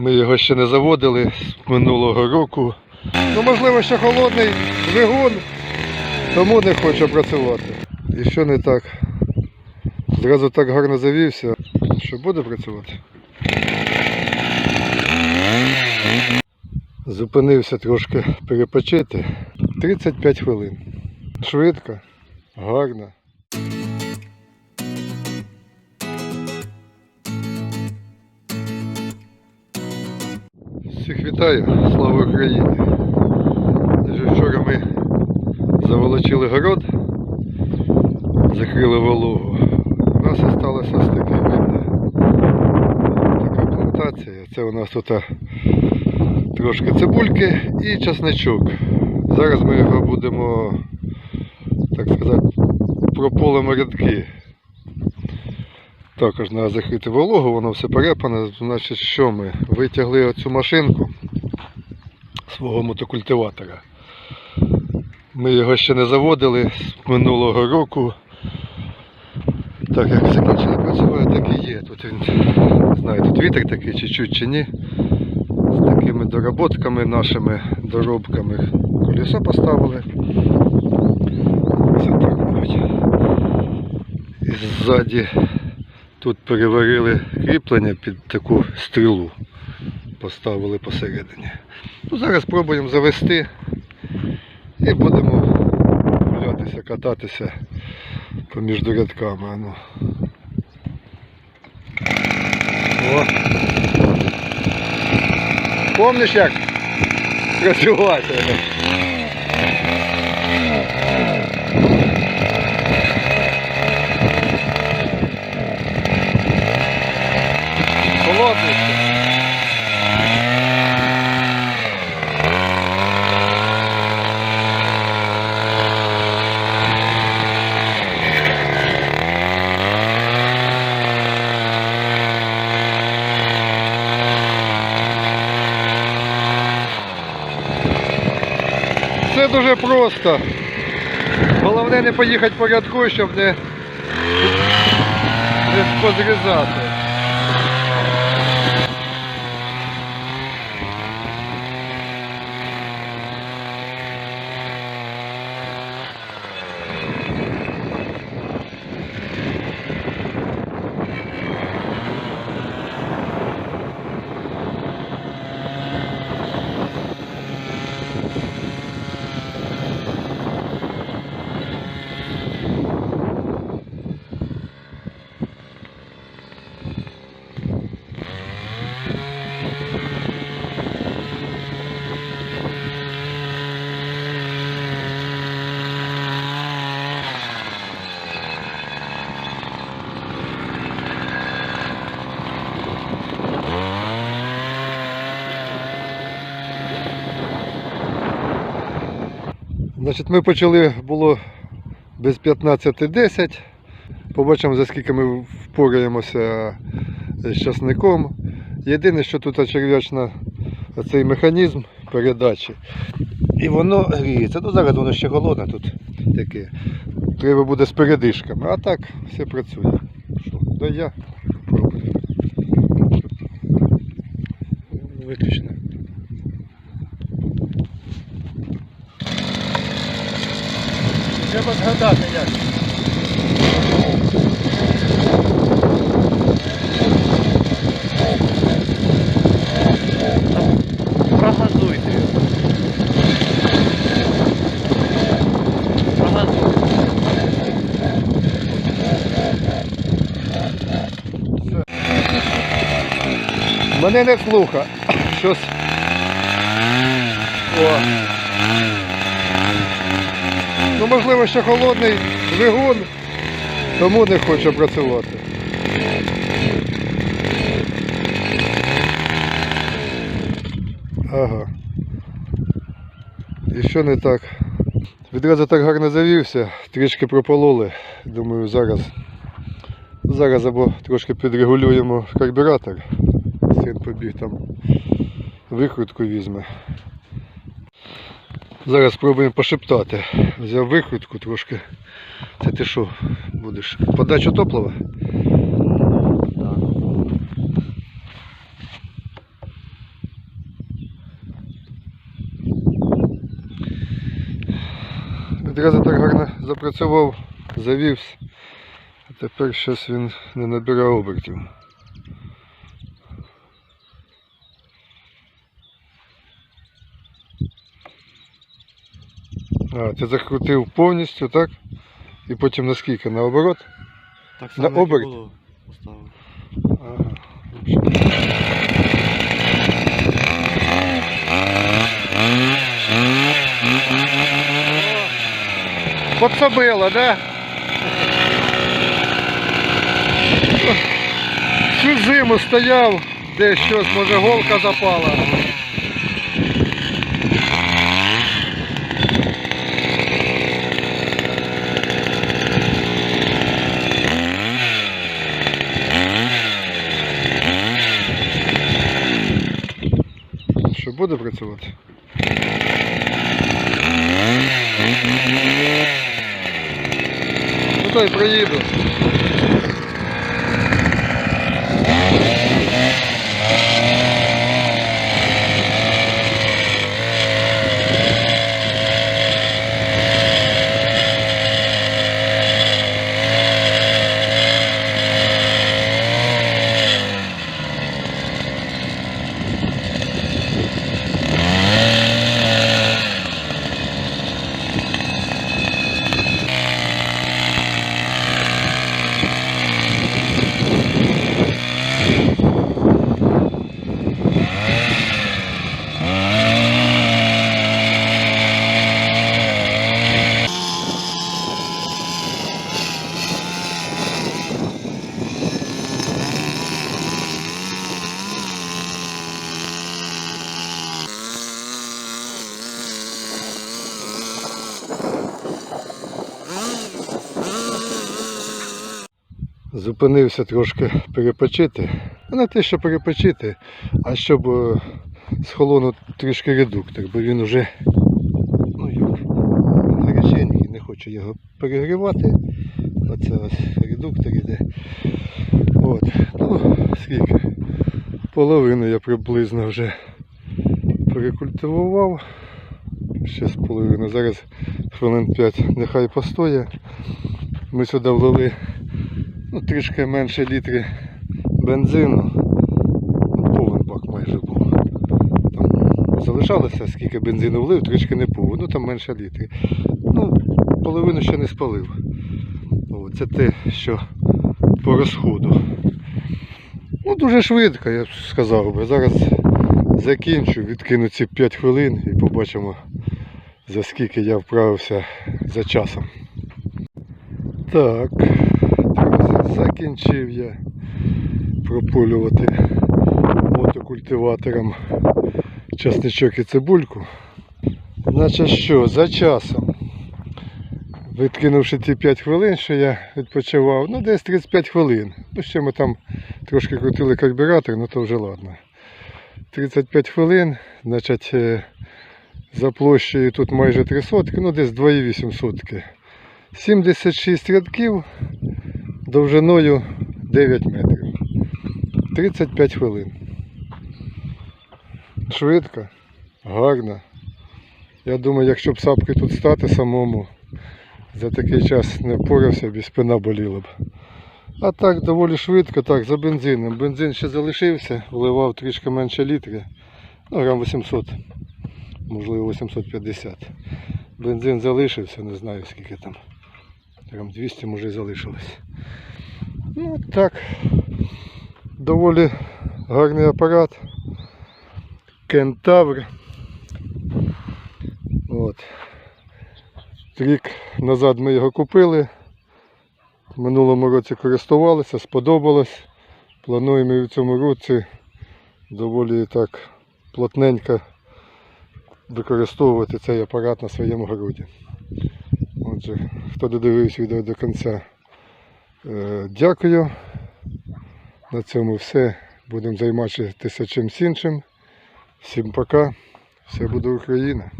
Ми його ще не заводили минулого року. Ну, можливо, ще холодний двигун, тому не хоче працювати. І що не так? Зразу так гарно завівся, що буде працювати. Зупинився трошки перепочити. 35 хвилин. Швидко, гарно. Вітаю, слава Україні! Вчора ми заволочили город, закрили вологу. У нас залишилося ось таке видно. Така плантація. Це у нас тут трошки цибульки і часничок. Зараз ми його будемо, так сказати, прополимо рядки. Також треба закрити вологу, воно все перепане. Значить, що ми? Витягли оцю машинку свого мотокультиватора. Ми його ще не заводили з минулого року. Так як закінчили працювати, так і є. Тут він, знаю, тут вітер такий чуть-чуть чи ні. З такими доработками, нашими доробками. Колесо поставили. Це так мабуть. І ззаді Тут переварили кріплення під таку стрілу. Поставили посередині. Ну, зараз спробуємо завести і будемо гулятися, кататися поміж рядками. Ну. О. Помниш як працювати? Холодний ще. Все дуже просто. Головне не поїхати порядку, щоб не, не позрізати. Значить, ми почали було без 15.10. Побачимо, за скільки ми впораємося з часником. Єдине, що тут черв'ячна цей механізм передачі. І воно гріється. Ну зараз воно ще голодне тут таке. Треба буде з передишками. А так все працює. Що? Да я. Виключно. Треба згадати як. Мене не слуха. Щось. О. Ну, можливо, ще холодний двигун, тому не хоче працювати. Ага. І що не так? Відразу так гарно завівся, трішки пропололи. Думаю, зараз. Зараз або трошки підрегулюємо карбюратор. Син побіг там викрутку візьме. Зараз спробуємо пошептати. Взяв викрутку трошки. Це ти що будеш? Подачу топлива? Відразу так гарно запрацював, завівся, а тепер щось він не набирає обертів. А, ти закрутив повністю, так? І потім? Наоборот? Так На само, як і оберт? було. Поставив. Ага. Подсобило, да? Всю зиму стояв, де щось, може голка запала. Що буде працювати? Ну дай проїду. Зупинився трошки перепочити. Не те, що перепочити, а щоб е, схолонув трішки редуктор, бо він уже ну гаряченький, не хочу його перегрівати. Оце ось редуктор іде. От. Ну, скільки? Половину я приблизно вже перекультивував. Ще з половину. Зараз хвилин 5 нехай постоє. Ми сюди влили ну, трішки менше літри бензину. Ну, Повен бак майже був. Там залишалося, скільки бензину влив, трішки не повен. Ну там менше літри. Ну, половину ще не спалив. О, це те, що по розходу. Ну, дуже швидко, я б сказав би. Зараз закінчу, відкину ці 5 хвилин і побачимо, за скільки я вправився за часом. Так, закінчив я прополювати мотокультиватором часничок і цибульку. Значить що, за часом, відкинувши ті 5 хвилин, що я відпочивав, ну десь 35 хвилин. Ну ще ми там трошки крутили карбюратор, ну то вже ладно. 35 хвилин, значить, е, за площею тут майже 3 сотки, ну десь 2,8 сотки. 76 рядків довжиною 9 метрів. 35 хвилин. Швидко, гарно. Я думаю, якщо б сапки тут стати самому, за такий час не впорався б і спина боліла б. А так доволі швидко, так, за бензином. Бензин ще залишився, вливав трішки менше літри. Ну, грам 800, можливо 850. Бензин залишився, не знаю скільки там. Грам 200 може і залишилось. Ну так. Доволі гарний апарат. Кентавр. От. Рік назад ми його купили. В минулому році користувалися, сподобалось. Плануємо і в цьому році доволі так плотненько використовувати цей апарат на своєму городі. Отже, хто додивився відео до кінця, дякую. На цьому все. Будемо займатися тисячим іншим. Всім пока. Все буде Україна.